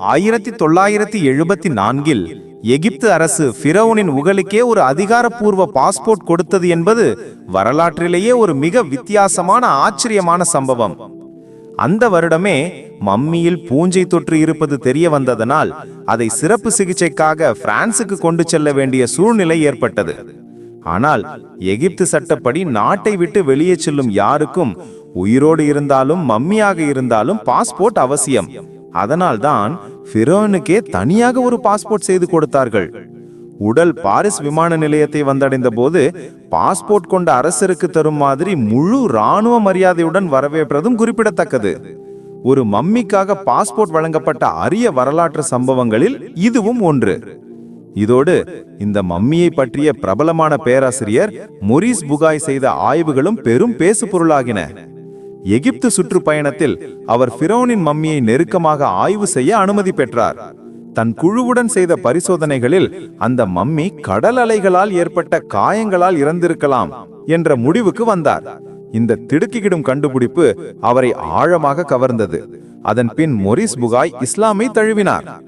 ஆயிரத்தி தொள்ளாயிரத்தி எழுபத்தி நான்கில் எகிப்து அரசு ஃபிரௌனின் உகலுக்கே ஒரு அதிகாரப்பூர்வ பாஸ்போர்ட் கொடுத்தது என்பது வரலாற்றிலேயே ஒரு மிக வித்தியாசமான ஆச்சரியமான சம்பவம். அந்த வருடமே மம்மியில் பூஞ்சை தொற்று இருப்பது தெரிய வந்ததனால் அதை சிறப்பு சிகிச்சைக்காக பிரான்சுக்கு கொண்டு செல்ல வேண்டிய சூழ்நிலை ஏற்பட்டது. ஆனால் எகிப்து சட்டப்படி நாட்டை விட்டு வெளியே செல்லும் யாருக்கும் உயிரோடு இருந்தாலும் மம்மியாக இருந்தாலும் பாஸ்போர்ட் அவசியம். அதனால்தான் ஃபிரோனுக்கே தனியாக ஒரு பாஸ்போர்ட் செய்து கொடுத்தார்கள். உடல் பாரிஸ் விமான நிலையத்தை வந்தடைந்த போது பாஸ்போர்ட் கொண்ட அரசருக்கு தரும் மாதிரி முழு ராணுவ மரியாதையுடன் வரவேற்றதும் குறிப்பிடத்தக்கது. ஒரு மம்மிக்காக பாஸ்போர்ட் வழங்கப்பட்ட அரிய வரலாற்று சம்பவங்களில் இதுவும் ஒன்று. இதோடு இந்த மம்மியை பற்றிய பிரபலமான பேராசிரியர் மொரிஸ் புகாய் செய்த ஆய்வுகளும் பெரும் பேசு பொருளாகின எகிப்து சுற்றுப்பயணத்தில் அவர் ஃபிரோனின் மம்மியை நெருக்கமாக ஆய்வு செய்ய அனுமதி பெற்றார். தன் குழுவுடன் செய்த பரிசோதனைகளில் அந்த மம்மி கடல் அலைகளால் ஏற்பட்ட காயங்களால் இறந்திருக்கலாம் என்ற முடிவுக்கு வந்தார். இந்த திடுக்கிடும் கண்டுபிடிப்பு அவரை ஆழமாக கவர்ந்தது. அதன் பின் மொரிஸ் புகாய் இஸ்லாமை தழுவினார்.